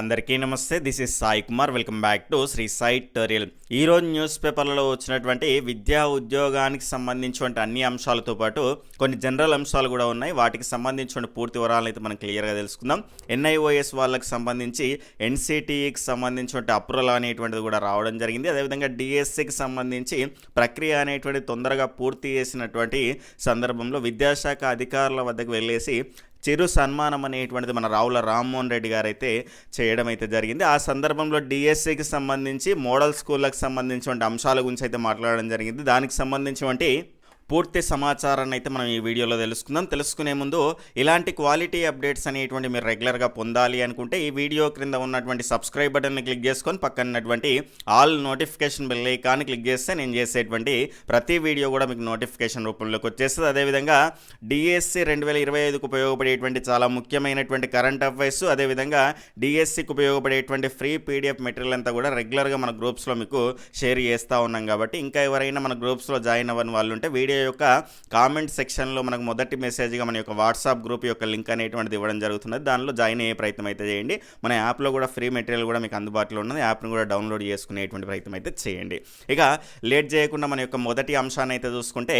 అందరికీ నమస్తే this is Sai Kumar. Welcome back to Shri Sai tutorial ఈరోజు news పేపర్లలో వచ్చినటువంటి విద్యా ఉద్యోగానికి సంబంధించినటువంటి అన్ని అంశాలతో పాటు కొన్ని జనరల్ అంశాలు కూడా ఉన్నాయి. వాటికి సంబంధించిన పూర్తి వివరాలను అయితే మనం క్లియర్గా తెలుసుకుందాం. ఎన్ఐఓఎస్ వాళ్ళకి సంబంధించి ఎన్సిటిఈకి సంబంధించినటువంటి అప్రూవల్ అనేటువంటిది కూడా రావడం జరిగింది. అదేవిధంగా డిఎస్సికి సంబంధించి ప్రక్రియ అనేటువంటి తొందరగా పూర్తి చేసినటువంటి సందర్భంలో విద్యాశాఖ అధికారుల వద్దకు వెళ్ళేసి చిరు సన్మానం అనేటువంటిది మన రావుల రామ్మోహన్ రెడ్డి గారు అయితే చేయడం అయితే జరిగింది. ఆ సందర్భంలో డిఎస్సికి సంబంధించి మోడల్ స్కూళ్ళకి సంబంధించిన అంశాల గురించి అయితే మాట్లాడడం జరిగింది. దానికి సంబంధించినటువంటి పూర్తి సమాచారాన్ని అయితే మనం ఈ వీడియోలో తెలుసుకుందాం. తెలుసుకునే ముందు ఇలాంటి క్వాలిటీ అప్డేట్స్ అనేటువంటి మీరు రెగ్యులర్గా పొందాలి అనుకుంటే ఈ వీడియో క్రింద ఉన్నటువంటి సబ్స్క్రైబ్ బటన్ని క్లిక్ చేసుకొని పక్కనటువంటి all notification bell icon click చేస్తే నేను చేసేటువంటి ప్రతి వీడియో కూడా మీకు నోటిఫికేషన్ రూపంలోకి వచ్చేస్తుంది. అదేవిధంగా డిఎస్సి రెండు వేల ఇరవై ఐదుకు ఉపయోగపడేటువంటి చాలా ముఖ్యమైనటువంటి కరెంట్ అఫైర్స్ అదేవిధంగా డిఎస్సికి ఉపయోగపడేటువంటి ఫ్రీ పీడిఎఫ్ మెటీరియల్ అంతా కూడా రెగ్యులర్గా మన గ్రూప్స్లో మీకు షేర్ చేస్తూ ఉన్నాం కాబట్టి ఇంకా ఎవరైనా మన గ్రూప్స్లో జాయిన్ అవ్వని వాళ్ళు ఉంటే వీడియో యొక్క కామెంట్ సెక్షన్లో మనకు మొదటి మెసేజ్గా మన యొక్క వాట్సాప్ గ్రూప్ యొక్క లింక్ అనేటువంటిది ఇవ్వడం జరుగుతుంది దానిలో జాయిన్ అయ్యే ప్రయత్నం అయితే చేయండి. మన యాప్లో కూడా ఫ్రీ మెటీరియల్ కూడా మీకు అందుబాటులో ఉన్నది. యాప్ను కూడా డౌన్లోడ్ చేసుకునేటువంటి ప్రయత్నం అయితే చేయండి. ఇక లేట్ చేయకుండా మన యొక్క మొదటి అంశాన్ని అయితే చూసుకుంటే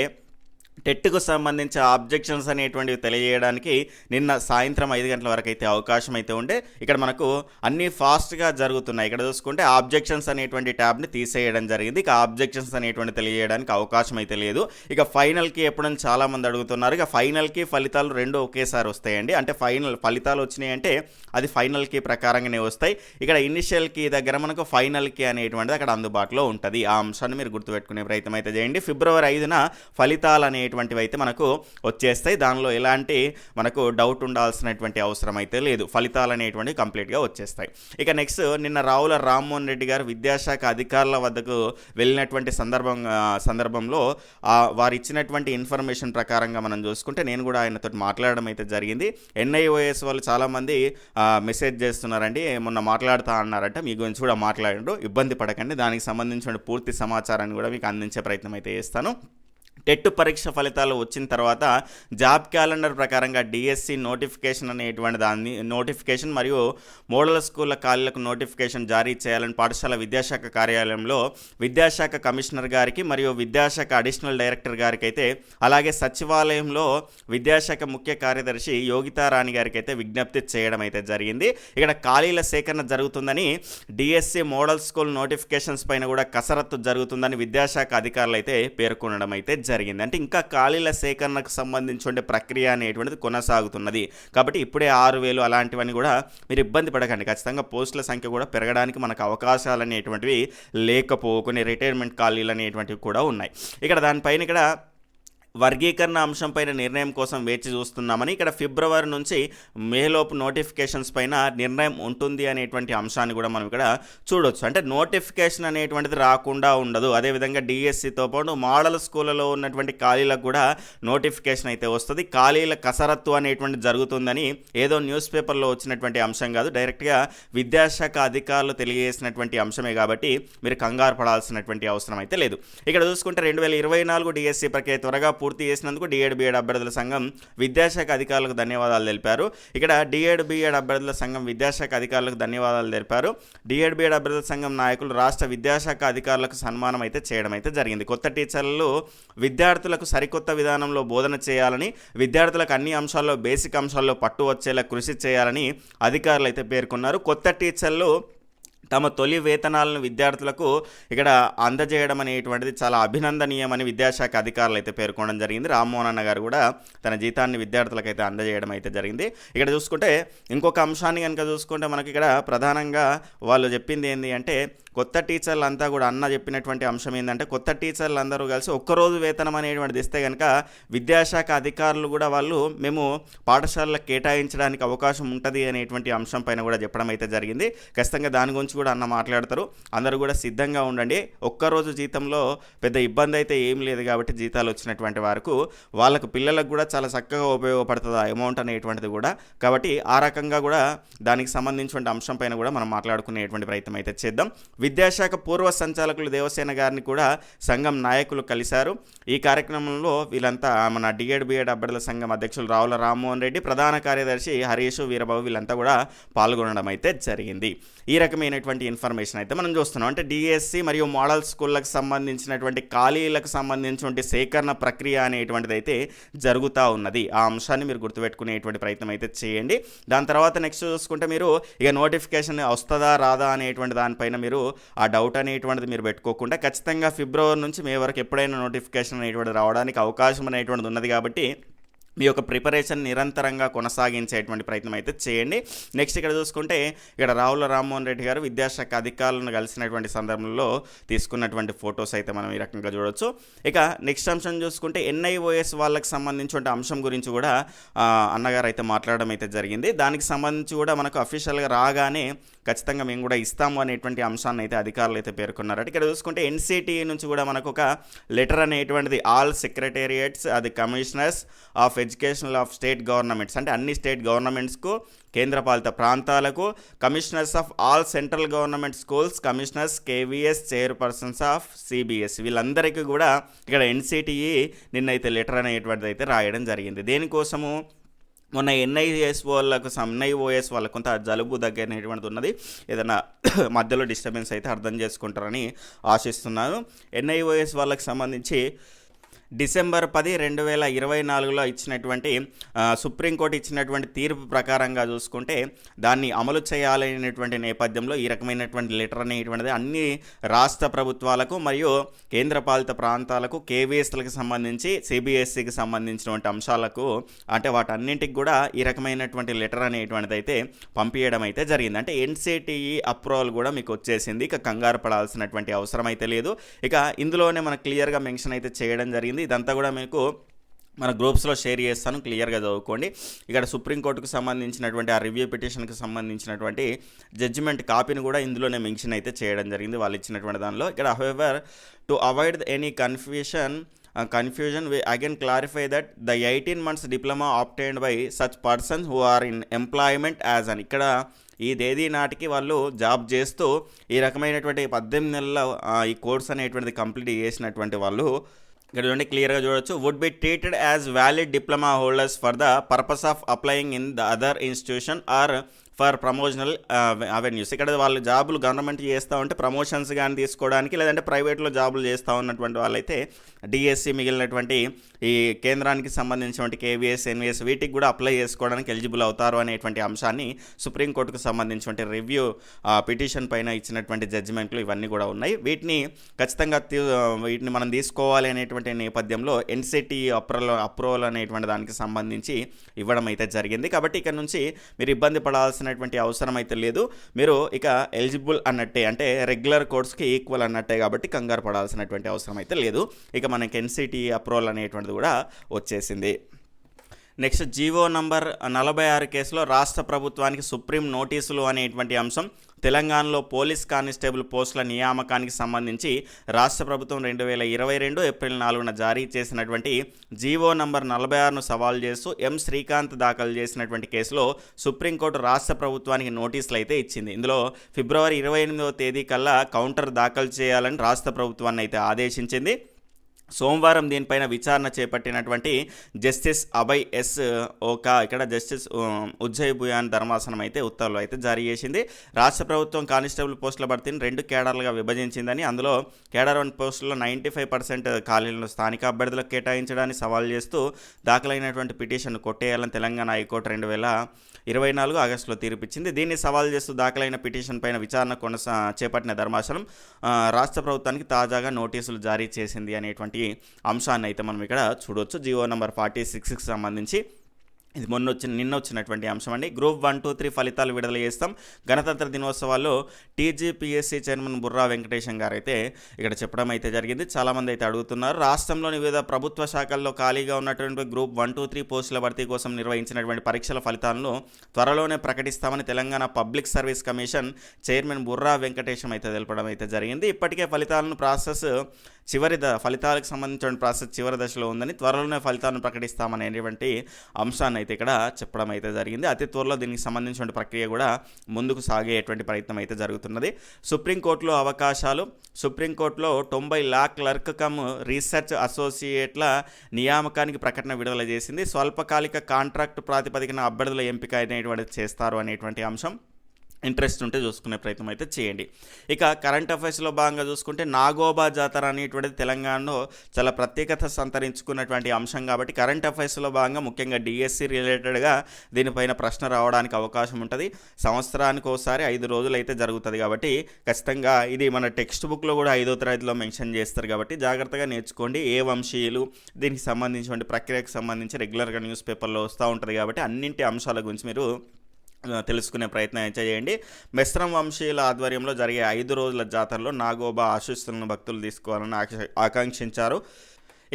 టెట్కు సంబంధించి ఆబ్జెక్షన్స్ అనేటువంటివి తెలియజేయడానికి నిన్న సాయంత్రం ఐదు గంటల వరకు అయితే అవకాశం అయితే ఉండే. ఇక్కడ మనకు అన్నీ ఫాస్ట్గా జరుగుతున్నాయి. ఇక్కడ చూసుకుంటే ఆబ్జెక్షన్స్ అనేటువంటి ట్యాబ్ని తీసేయడం జరిగింది. ఇక ఆబ్జెక్షన్స్ అనేటువంటి తెలియజేయడానికి అవకాశం అయితే లేదు. ఇక ఫైనల్కి ఎప్పుడని చాలామంది అడుగుతున్నారు. ఇక ఫైనల్కి ఫలితాలు రెండు ఒకేసారి వస్తాయండి. అంటే ఫైనల్ ఫలితాలు వచ్చినాయి అంటే అది ఫైనల్కి ప్రకారంగానే వస్తాయి. ఇక్కడ ఇనిషియల్కి దగ్గర మనకు ఫైనల్కి అనేటువంటిది అక్కడ అందుబాటులో ఉంటుంది. ఆ అంశాన్ని మీరు గుర్తుపెట్టుకునే ప్రయత్నం అయితే చేయండి. ఫిబ్రవరి ఐదున ఫలితాలు అనేటువంటివి అయితే మనకు వచ్చేస్తాయి. దానిలో ఎలాంటి మనకు డౌట్ ఉండాల్సినటువంటి అవసరం అయితే లేదు. ఫలితాలు అనేటువంటివి కంప్లీట్గా వచ్చేస్తాయి. ఇక నెక్స్ట్ నిన్న రావుల రామ్మోహన్ రెడ్డి గారు విద్యాశాఖ అధికారుల వద్దకు వెళ్ళినటువంటి సందర్భం సందర్భంలో వారు ఇచ్చినటువంటి ఇన్ఫర్మేషన్ ప్రకారంగా మనం చూసుకుంటే నేను కూడా ఆయనతో మాట్లాడడం అయితే జరిగింది. ఎన్ఐఓఎస్ వాళ్ళు చాలామంది మెసేజ్ చేస్తున్నారండి. మొన్న మాట్లాడుతా అన్నారంటే మీ గురించి కూడా మాట్లాడండు. ఇబ్బంది పడకండి. దానికి సంబంధించిన పూర్తి సమాచారాన్ని కూడా మీకు అందించే ప్రయత్నం అయితే చేస్తాను. టెట్ పరీక్ష ఫలితాలు వచ్చిన తర్వాత జాబ్ క్యాలెండర్ ప్రకారంగా డిఎస్సి నోటిఫికేషన్ అనేటువంటి దాన్ని నోటిఫికేషన్ మరియు మోడల్ స్కూళ్ళ ఖాళీలకు నోటిఫికేషన్ జారీ చేయాలని పాఠశాల విద్యాశాఖ కార్యాలయంలో విద్యాశాఖ కమిషనర్ గారికి మరియు విద్యాశాఖ అడిషనల్ డైరెక్టర్ గారికి అయితే అలాగే సచివాలయంలో విద్యాశాఖ ముఖ్య కార్యదర్శి యోగితారాణి గారికి అయితే విజ్ఞప్తి చేయడం అయితే జరిగింది. ఇక్కడ ఖాళీల సేకరణ జరుగుతుందని డిఎస్సి మోడల్ స్కూల్ నోటిఫికేషన్స్ పైన కూడా కసరత్తు జరుగుతుందని విద్యాశాఖ అధికారులు అయితే పేర్కొనడం అయితే జరిగింది. అంటే ఇంకా ఖాళీల సేకరణకు సంబంధించిన ప్రక్రియ అనేటువంటిది కొనసాగుతున్నది. కాబట్టి ఇప్పుడే ఆరు వేలు అలాంటివన్నీ కూడా మీరు ఇబ్బంది పడకండి. ఖచ్చితంగా పోస్టుల సంఖ్య కూడా పెరగడానికి మనకు అవకాశాలు అనేటువంటివి లేకపోకొని రిటైర్మెంట్ ఖాళీలు అనేటువంటివి కూడా ఉన్నాయి. ఇక్కడ దానిపైన ఇక్కడ వర్గీకరణ అంశంపైన నిర్ణయం కోసం వేచి చూస్తున్నామని ఇక్కడ ఫిబ్రవరి నుంచి మేలోపు నోటిఫికేషన్స్ పైన నిర్ణయం ఉంటుంది అనేటువంటి అంశాన్ని కూడా మనం ఇక్కడ చూడొచ్చు. అంటే నోటిఫికేషన్ అనేటువంటిది రాకుండా ఉండదు. అదేవిధంగా డిఎస్సితో పాటు మోడల్ స్కూళ్ళలో ఉన్నటువంటి ఖాళీలకు కూడా నోటిఫికేషన్ అయితే వస్తుంది. ఖాళీల కసరత్తు అనేటువంటి జరుగుతుందని ఏదో న్యూస్ పేపర్లో వచ్చినటువంటి అంశం కాదు. డైరెక్ట్గా విద్యాశాఖ అధికారులు తెలియజేసినటువంటి అంశమే కాబట్టి మీరు కంగారు పడాల్సినటువంటి అవసరం అయితే లేదు. ఇక్కడ చూసుకుంటే రెండు వేల ఇరవై నాలుగు డిఎస్సి ప్రక్రియ త్వరగా పూర్తి చేసినందుకు డిఏడ్ బిఎడ్ అభ్యర్థుల సంఘం విద్యాశాఖ అధికారులకు ధన్యవాదాలు తెలిపారు. ఇక్కడ డిఏడ్ బిఎడ్ అభ్యర్థుల సంఘం విద్యాశాఖ అధికారులకు ధన్యవాదాలు తెలిపారు. డిఏడ్ బిఎడ్ అభ్యర్థుల సంఘం నాయకులు రాష్ట్ర విద్యాశాఖ అధికారులకు సన్మానం అయితే చేయడం అయితే జరిగింది. కొత్త టీచర్లు విద్యార్థులకు సరికొత్త విధానంలో బోధన చేయాలని విద్యార్థులకు అన్ని అంశాల్లో బేసిక్ అంశాల్లో పట్టు వచ్చేలా కృషి చేయాలని అధికారులు అయితే పేర్కొన్నారు. కొత్త టీచర్లు తమ తొలి వేతనాలను విద్యార్థులకు ఇక్కడ అందజేయడం అనేటువంటిది చాలా అభినందనీయమని విద్యాశాఖ అధికారులు అయితే పేర్కొనడం జరిగింది. రామ్మోహన్ అన్న గారు కూడా తన జీతాన్ని విద్యార్థులకు అయితే అందజేయడం అయితే జరిగింది. ఇక్కడ చూసుకుంటే ఇంకొక అంశాన్ని కనుక చూసుకుంటే మనకి ఇక్కడ ప్రధానంగా వాళ్ళు చెప్పింది ఏంటి అంటే కొత్త టీచర్లు అంతా కూడా అన్న చెప్పినటువంటి అంశం ఏంటంటే కొత్త టీచర్లు అందరూ కలిసి ఒక్కరోజు వేతనం అనేటువంటిది ఇస్తే కనుక విద్యాశాఖ అధికారులు కూడా వాళ్ళు మేము పాఠశాలలకు కేటాయించడానికి అవకాశం ఉంటుంది అనేటువంటి అంశం పైన కూడా చెప్పడం అయితే జరిగింది. ఖచ్చితంగా దాని గురించి కూడా అన్న మాట్లాడతారు. అందరూ కూడా సిద్ధంగా ఉండండి. ఒక్కరోజు జీతంలో పెద్ద ఇబ్బంది అయితే ఏం లేదు కాబట్టి జీతాలు వచ్చినటువంటి వరకు వాళ్ళకు పిల్లలకు కూడా చాలా చక్కగా ఉపయోగపడుతుంది ఆ అమౌంట్ అనేటువంటిది కూడా. కాబట్టి ఆ రకంగా కూడా దానికి సంబంధించిన అంశం పైన కూడా మనం మాట్లాడుకునేటువంటి ప్రయత్నం అయితే చేద్దాం. విద్యాశాఖ పూర్వ సంచాలకులు దేవసేన గారిని కూడా సంఘం నాయకులు కలిశారు. ఈ కార్యక్రమంలో వీళ్ళంతా మన డిఎడ్ బిఎడ్ అభ్యర్థుల సంఘం అధ్యక్షులు రావుల రామ్మోహన్ రెడ్డి ప్రధాన కార్యదర్శి హరీష్ వీరబాబు వీళ్ళంతా కూడా పాల్గొనడం అయితే జరిగింది. ఈ రకమైనటువంటి ఇన్ఫర్మేషన్ అయితే మనం చూస్తున్నాం. అంటే డిఎస్సి మరియు మోడల్ స్కూళ్ళకు సంబంధించినటువంటి ఖాళీలకు సంబంధించినటువంటి సేకరణ ప్రక్రియ అనేటువంటిది అయితే జరుగుతూ ఉన్నది. ఆ అంశాన్ని మీరు గుర్తుపెట్టుకునేటువంటి ప్రయత్నం అయితే చేయండి. దాని తర్వాత నెక్స్ట్ చూసుకుంటే మీరు ఇక నోటిఫికేషన్ వస్తుందా రాదా అనేటువంటి దానిపైన మీరు ఆ డౌట్ అనేటువంటిది మీరు పెట్టుకోకుండా ఖచ్చితంగా ఫిబ్రవరి నుంచి మే వరకు ఎప్పుడైనా నోటిఫికేషన్ అనేటువంటిది రావడానికి అవకాశం అనేటువంటిది ఉన్నది కాబట్టి మీ యొక్క ప్రిపరేషన్ నిరంతరంగా కొనసాగించేటువంటి ప్రయత్నం అయితే చేయండి. నెక్స్ట్ ఇక్కడ చూసుకుంటే ఇక్కడ రావుల రామ్మోహన్ రెడ్డి గారు విద్యాశాఖ అధికారులను కలిసినటువంటి సందర్భంలో తీసుకున్నటువంటి ఫొటోస్ అయితే మనం ఈ రకంగా చూడొచ్చు. ఇక నెక్స్ట్ అంశం చూసుకుంటే ఎన్ఐఓఎస్ వాళ్ళకి సంబంధించిన అంశం గురించి కూడా అన్నగారు అయితే మాట్లాడడం అయితే జరిగింది. దానికి సంబంధించి కూడా మనకు అఫీషియల్గా రాగానే ఖచ్చితంగా మేము కూడా ఇస్తాము అనేటువంటి అంశాన్ని అయితే అధికారులు అయితే పేర్కొన్నారు ఇక్కడ చూసుకుంటే ఎన్సిటి నుంచి కూడా మనకు ఒక లెటర్ అనేటువంటిది ఆల్ సెక్రటేరియట్స్ అది commissioners of educational of state governments అంటే అన్ని స్టేట్ గవర్నమెంట్స్కు కేంద్రపాలిత ప్రాంతాలకు commissioners of all central government schools commissioners KVS chairpersons of CBS. వీళ్ళందరికీ కూడా ఇక్కడ ఎన్సిటిఈ నిన్నైతే లెటర్ అనేటువంటిది అయితే రాయడం జరిగింది. దేనికోసము మొన్న ఎన్ఐఎస్ వాళ్ళకు ఎన్ఐఓఎస్ వాళ్ళకు కొంత జలుబు దగ్గరనేటువంటిది ఉన్నది. ఏదైనా మధ్యలో డిస్టర్బెన్స్ అయితే అర్థం చేసుకుంటారని ఆశిస్తున్నాను. ఎన్ఐఓఎస్ వాళ్ళకి సంబంధించి డిసెంబర్ పది రెండు వేల ఇరవై నాలుగులో ఇచ్చినటువంటి సుప్రీంకోర్టు ఇచ్చినటువంటి తీర్పు ప్రకారంగా చూసుకుంటే దాన్ని అమలు చేయాలనేటువంటి నేపథ్యంలో ఈ రకమైనటువంటి లెటర్ అనేటువంటిది అన్ని రాష్ట్ర ప్రభుత్వాలకు మరియు కేంద్రపాలిత ప్రాంతాలకు కేవీఎస్లకు సంబంధించి సిబిఎస్సికి సంబంధించినటువంటి అంశాలకు అంటే వాటన్నింటికి కూడా ఈ రకమైనటువంటి లెటర్ అనేటువంటిది అయితే పంపించడం అయితే జరిగింది. అంటే ఎన్సిటిఈ అప్రూవల్ కూడా మీకు వచ్చేసింది. ఇక కంగారు పడాల్సినటువంటి అవసరం అయితే లేదు. ఇక ఇందులోనే మనకు క్లియర్గా మెన్షన్ అయితే చేయడం జరిగింది. ఇదంతా కూడా మీకు మన గ్రూప్స్లో షేర్ చేస్తాను క్లియర్గా చదువుకోండి. ఇక్కడ సుప్రీంకోర్టుకు సంబంధించినటువంటి ఆ రివ్యూ పిటిషన్కి సంబంధించినటువంటి జడ్జిమెంట్ కాపీని కూడా ఇందులోనే మెన్షన్ అయితే చేయడం జరిగింది వాళ్ళు ఇచ్చినటువంటి దానిలో. ఇక్కడ however to avoid any confusion confusion we again clarify that the eighteen months diploma obtained by such persons who are in employment as on ఇక్కడ ఈ తేదీ నాటికి వాళ్ళు జాబ్ చేస్తూ ఈ రకమైనటువంటి పద్దెనిమిది నెలల ఈ కోర్స్ అనేటువంటిది కంప్లీట్ చేసినటువంటి వాళ్ళు ఇక్కడ చూడండి క్లియర్గా చూడొచ్చు. Would be treated as valid diploma holders for the purpose of applying in the other institution or for promotional avenues ఇక్కడ వాళ్ళు జాబులు గవర్నమెంట్ చేస్తూ ఉంటే ప్రమోషన్స్ కానీ తీసుకోవడానికి లేదంటే ప్రైవేట్లో జాబులు చేస్తూ ఉన్నటువంటి వాళ్ళైతే డిఎస్సి మిగిలినటువంటి ఈ కేంద్రానికి సంబంధించినటువంటి కేవీఎస్ ఎన్విఎస్ వీటికి కూడా అప్లై చేసుకోవడానికి ఎలిజిబుల్ అవుతారు అనేటువంటి అంశాన్ని సుప్రీంకోర్టుకు సంబంధించినటువంటి రివ్యూ పిటిషన్ పైన ఇచ్చినటువంటి జడ్జిమెంట్లు ఇవన్నీ కూడా ఉన్నాయి. వీటిని ఖచ్చితంగా వీటిని మనం తీసుకోవాలి అనేటువంటి నేపథ్యంలో ఎన్సిటీ అప్రూవల్ అప్రూవల్ అనేటువంటి దానికి సంబంధించి ఇవ్వడం అయితే జరిగింది. కాబట్టి ఇక్కడ నుంచి మీరు ఇబ్బంది పడాల్సిన పడాల్సినటువంటి అవసరం అయితే లేదు. మీరు ఇక ఎలిజిబుల్ అన్నట్టే అంటే రెగ్యులర్ కోర్స్కి ఈక్వల్ అన్నట్టే కాబట్టి కంగారు పడాల్సినటువంటి అవసరం అయితే లేదు. ఇక మనకి ఎన్సిటీ అప్రూవల్ అనేటువంటిది కూడా వచ్చేసింది. నెక్స్ట్ జీవో నంబర్ నలభై ఆరు కేసులో రాష్ట్ర ప్రభుత్వానికి సుప్రీం నోటీసులు అనేటువంటి అంశం తెలంగాణలో పోలీస్ కానిస్టేబుల్ పోస్టుల నియామకానికి సంబంధించి రాష్ట్ర ప్రభుత్వం రెండు వేల ఇరవై రెండు ఏప్రిల్ నాలుగున జారీ చేసినటువంటి జీవో నంబర్ నలభై ఆరును సవాల్ చేస్తూ ఎం శ్రీకాంత్ దాఖలు చేసినటువంటి కేసులో సుప్రీంకోర్టు రాష్ట్ర ప్రభుత్వానికి నోటీసులు అయితే ఇచ్చింది. ఇందులో ఫిబ్రవరి ఇరవై ఎనిమిదవ తేదీ కల్లా కౌంటర్ దాఖలు చేయాలని రాష్ట్ర ప్రభుత్వాన్ని అయితే ఆదేశించింది. సోమవారం దీనిపైన విచారణ చేపట్టినటువంటి జస్టిస్ అభయ్ ఎస్ ఓకా ఇక్కడ జస్టిస్ ఉజ్జయ్ భుయాన్ ధర్మాసనం అయితే ఉత్తర్వులు అయితే జారీ చేసింది. రాష్ట్ర ప్రభుత్వం కానిస్టేబుల్ పోస్టుల భర్తీని రెండు కేడర్లుగా విభజించిందని అందులో కేడర్ వన్ పోస్టుల్లో నైంటీ ఫైవ్ పర్సెంట్ ఖాళీలను స్థానిక అభ్యర్థులకు కేటాయించడాన్ని సవాల్ చేస్తూ దాఖలైనటువంటి పిటిషన్ కొట్టేయాలని తెలంగాణ హైకోర్టు రెండు వేల ఇరవై నాలుగు ఆగస్టులో తీర్పిచ్చింది. దీన్ని సవాల్ చేస్తూ దాఖలైన పిటిషన్ పైన విచారణ కొనసా చేపట్టిన ధర్మాసనం రాష్ట్ర ప్రభుత్వానికి తాజాగా నోటీసులు జారీ చేసింది అనేటువంటి అంశాన్ని అయితే మనం ఇక్కడ చూడొచ్చు. జియో నెంబర్ ఫార్టీ సిక్స్కి సంబంధించి ఇది మొన్న వచ్చిన నిన్న వచ్చినటువంటి అంశం అండి. గ్రూప్ వన్ టూ త్రీ ఫలితాలు విడుదల చేస్తాం. గణతంత్ర దినోత్సవాల్లో టీజీపీఎస్సీ చైర్మన్ బుర్రా వెంకటేశం గారు అయితే ఇక్కడ చెప్పడం అయితే జరిగింది. చాలామంది అయితే అడుగుతున్నారు. రాష్ట్రంలోని వివిధ ప్రభుత్వ శాఖల్లో ఖాళీగా ఉన్నటువంటి గ్రూప్ వన్ టూ త్రీ పోస్టుల భర్తీ కోసం నిర్వహించినటువంటి పరీక్షల ఫలితాలను త్వరలోనే ప్రకటిస్తామని Telangana public service commission chairman Burra Venkatesham అయితే తెలపడం అయితే జరిగింది. ఇప్పటికే ఫలితాలను ప్రాసెస్ చివరి ద ఫలితాలకు సంబంధించిన ప్రాసెస్ చివరి దశలో ఉందని త్వరలోనే ఫలితాలను ప్రకటిస్తామనేటువంటి అంశాన్ని అయితే ఇక్కడ చెప్పడం అయితే జరిగింది. అతి త్వరలో దీనికి సంబంధించిన ప్రక్రియ కూడా ముందుకు సాగేటువంటి ప్రయత్నం అయితే జరుగుతున్నది. సుప్రీంకోర్టులో అవకాశాలు సుప్రీంకోర్టులో తొంభై లాక్ క్లర్క్ కమ్ రీసెర్చ్ అసోసియేట్ల నియామకానికి ప్రకటన విడుదల చేసింది. స్వల్పకాలిక కాంట్రాక్ట్ ప్రాతిపదికన అభ్యర్థుల ఎంపిక అనేటువంటి చేస్తారు అనేటువంటి అంశం. ఇంట్రెస్ట్ ఉంటే చూసుకునే ప్రయత్నం అయితే చేయండి. ఇక కరెంట్ అఫైర్స్లో భాగంగా చూసుకుంటే నాగోబా జాతర అనేటువంటిది తెలంగాణలో చాలా ప్రత్యేకత సంతరించుకున్నటువంటి అంశం కాబట్టి కరెంట్ అఫైర్స్లో భాగంగా ముఖ్యంగా డిఎస్సి రిలేటెడ్గా దీనిపైన ప్రశ్న రావడానికి అవకాశం ఉంటుంది. సంవత్సరానికి ఒకసారి ఐదు రోజులు అయితే జరుగుతుంది కాబట్టి ఖచ్చితంగా ఇది మన టెక్స్ట్ బుక్లో కూడా ఐదో తరగతిలో మెన్షన్ చేస్తారు కాబట్టి జాగ్రత్తగా నేర్చుకోండి. ఏ వంశీయులు దీనికి సంబంధించిన ప్రక్రియకు సంబంధించి రెగ్యులర్గా న్యూస్ పేపర్లో వస్తూ ఉంటుంది కాబట్టి అన్నింటి అంశాల గురించి మీరు తెలుసుకునే ప్రయత్నం అయితే చేయండి. మెస్రం వంశీయుల ఆధ్వర్యంలో జరిగే ఐదు రోజుల జాతరలో నాగోబా ఆశీస్సులను భక్తులు తీసుకోవాలని ఆకాంక్షించారు.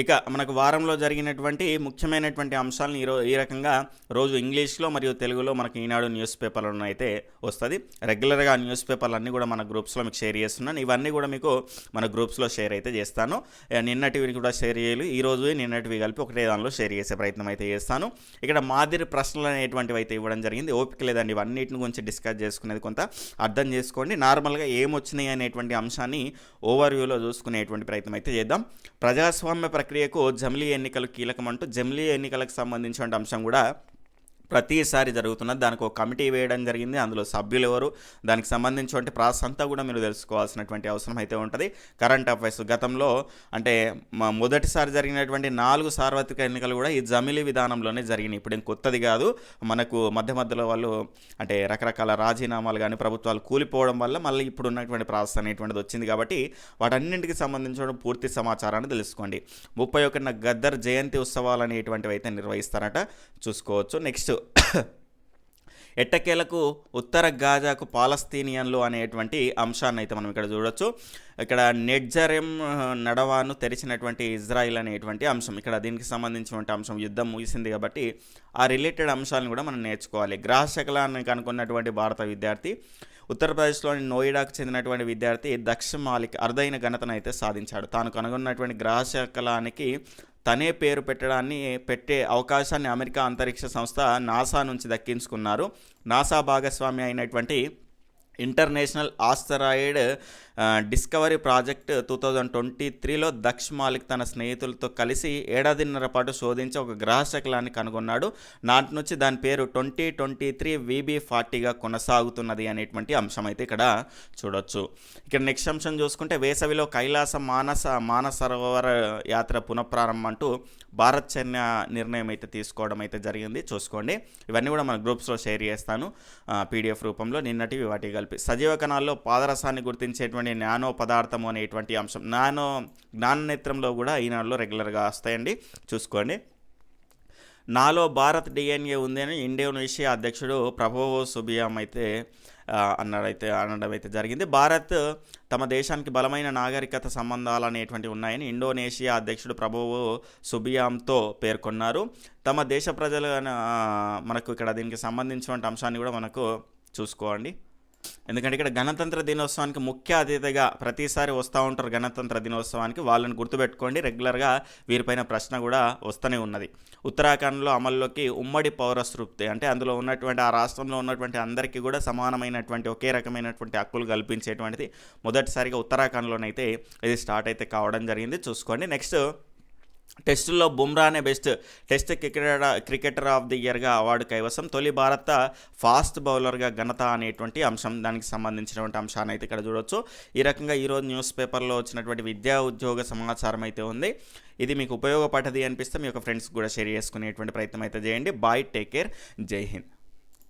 ఇక మనకు వారంలో జరిగినటువంటి ముఖ్యమైనటువంటి అంశాలను ఈరో ఈ రకంగా రోజు ఇంగ్లీష్లో మరియు తెలుగులో మనకి ఈనాడు న్యూస్ పేపర్లను అయితే వస్తుంది. రెగ్యులర్గా న్యూస్ పేపర్లు అన్నీ కూడా మన గ్రూప్స్లో మీకు షేర్ చేస్తున్నాను. ఇవన్నీ కూడా మీకు మన గ్రూప్స్లో షేర్ అయితే చేస్తాను. నిన్నటివి కూడా షేర్ చేయాలి. ఈ రోజు నిన్నటివి కలిపి ఒకటే దానిలో షేర్ చేసే ప్రయత్నం అయితే చేస్తాను. ఇక్కడ మాదిరి ప్రశ్నలు అనేటువంటివి అయితే ఇవ్వడం జరిగింది. ఓపిక లేదండి. ఇవన్నిటిని గురించి డిస్కస్ చేసుకునేది కొంత అర్థం చేసుకోండి. నార్మల్గా ఏమొచ్చినాయి అనేటువంటి అంశాన్ని ఓవర్వ్యూలో చూసుకునేటువంటి ప్రయత్నం అయితే చేద్దాం. ప్రజాస్వామ్య ప్రక్రియకు జమిలీ ఎన్నికలు కీలకమంటూ జమిలీ ఎన్నికలకు సంబంధించిన అంశం కూడా ప్రతిసారి జరుగుతున్నది. దానికి ఒక కమిటీ వేయడం జరిగింది. అందులో సభ్యులు ఎవరు దానికి సంబంధించినటువంటి ప్రాసెస్ అంతా కూడా మీరు తెలుసుకోవాల్సినటువంటి అవసరం అయితే ఉంటుంది. కరెంట్ అఫైర్స్ గతంలో అంటే మొదటిసారి జరిగినటువంటి నాలుగు సార్వత్రిక ఎన్నికలు కూడా ఈ జమిలీ విధానంలోనే జరిగినాయి. ఇప్పుడు ఏం కొత్తది కాదు. మనకు మధ్య మధ్యలో వాళ్ళు అంటే రకరకాల రాజీనామాలు కానీ ప్రభుత్వాలు కూలిపోవడం వల్ల మళ్ళీ ఇప్పుడు ఉన్నటువంటి ప్రాసెస్ అనేటువంటిది వచ్చింది కాబట్టి వాటన్నింటికి సంబంధించిన పూర్తి సమాచారాన్ని తెలుసుకోండి. ముప్పై ఒకటిన గద్దర్ జయంతి ఉత్సవాలు అనేటువంటివి అయితే నిర్వహిస్తారట. చూసుకోవచ్చు. నెక్స్ట్ ఎట్టకేలకు ఉత్తర గాజాకు పాలస్తీనియన్లు అనేటువంటి అంశాన్ని అయితే మనం ఇక్కడ చూడొచ్చు. ఇక్కడ నెడ్జరెం నడవాను తెరిచినటువంటి ఇజ్రాయిల్ అనేటువంటి అంశం. ఇక్కడ దీనికి సంబంధించినటువంటి అంశం యుద్ధం ముగిసింది కాబట్టి ఆ రిలేటెడ్ అంశాలను కూడా మనం నేర్చుకోవాలి. గ్రహశకలాన్ని కనుక్కున్నటువంటి భారత విద్యార్థి ఉత్తరప్రదేశ్లోని నోయిడాకు చెందినటువంటి విద్యార్థి దక్ష మాలిక్ అరుదైన ఘనతను అయితే సాధించాడు. తాను కనుగొన్నటువంటి గ్రహశకలానికి తనే పేరు పెట్టడాన్ని పెట్టే అవకాశాన్ని అమెరికా అంతరిక్ష సంస్థ నాసా నుంచి దక్కించుకున్నారు. నాసా భాగస్వామి అయినటువంటి international asteroid discovery project two thousand twenty త్రీలో దక్ష్ మాలిక్ తన స్నేహితులతో కలిసి ఏడాదిన్నర పాటు శోధించి ఒక గ్రహ శకలాన్ని కనుగొన్నాడు. నాటి నుంచి దాని పేరు ట్వంటీ ట్వంటీ త్రీ వీబీ ఫార్టీగా కొనసాగుతున్నది అనేటువంటి అంశం అయితే ఇక్కడ చూడొచ్చు. ఇక్కడ నెక్స్ట్ అంశం చూసుకుంటే వేసవిలో కైలాస మానస మానసరోవర యాత్ర పునఃప్రారంభం అంటూ భారత్ చైనా నిర్ణయం అయితే తీసుకోవడం అయితే జరిగింది. చూసుకోండి. ఇవన్నీ కూడా మన గ్రూప్స్లో షేర్ చేస్తాను. పీడిఎఫ్ రూపంలో నిన్నటివి వాటి కలిపి. సజీవ కణాల్లో పాదరసాన్ని గుర్తించేటువంటి నానో పదార్థము అనేటువంటి అంశం. నానో జ్ఞాననేత్రంలో కూడా ఈనాడులో రెగ్యులర్గా వస్తాయండి. చూసుకోండి. నాలో భారత్ డిఎన్ఏ ఉంది అని ఇండోనేషియా అధ్యక్షుడు ప్రభోవో సుబియాం అయితే అన్నాడైతే అనడం అయితే జరిగింది. భారత్ తమ దేశానికి బలమైన నాగరికత సంబంధాలు అనేటువంటివి ఉన్నాయని ఇండోనేషియా అధ్యక్షుడు ప్రభోవో సుబియాంతో పేర్కొన్నారు. తమ దేశ ప్రజలు మనకు ఇక్కడ దీనికి సంబంధించినటువంటి అంశాన్ని కూడా మనకు చూసుకోండి. ఎందుకంటే ఇక్కడ గణతంత్ర దినోత్సవానికి ముఖ్య అతిథిగా ప్రతిసారి వస్తూ ఉంటారు గణతంత్ర దినోత్సవానికి. వాళ్ళని గుర్తుపెట్టుకోండి రెగ్యులర్గా వీరిపైన ప్రశ్న కూడా వస్తూనే ఉన్నది. ఉత్తరాఖండ్లో అమల్లోకి ఉమ్మడి పౌరస్మృతి అంటే అందులో ఉన్నటువంటి ఆ రాష్ట్రంలో ఉన్నటువంటి అందరికీ కూడా సమానమైనటువంటి ఒకే రకమైనటువంటి హక్కులు కల్పించేటువంటిది మొదటిసారిగా ఉత్తరాఖండ్లోనైతే ఇది స్టార్ట్ అయితే కావడం జరిగింది. చూసుకోండి. నెక్స్ట్ టెస్టుల్లో బుమ్రానే best test cricketer cricketer of the ఇయర్గా award కైవసం. తొలి భారత ఫాస్ట్ బౌలర్గా ఘనత అనేటువంటి అంశం దానికి సంబంధించినటువంటి అంశాన్ని అయితే ఇక్కడ చూడొచ్చు. ఈ రకంగా ఈరోజు న్యూస్ పేపర్లో వచ్చినటువంటి విద్యా ఉద్యోగ సమాచారం అయితే ఉంది. ఇది మీకు ఉపయోగపడది అనిపిస్తే మీ యొక్క ఫ్రెండ్స్ కూడా షేర్ చేసుకునేటువంటి ప్రయత్నం అయితే చేయండి. బాయ్ టేక్ కేర్ జై హింద్.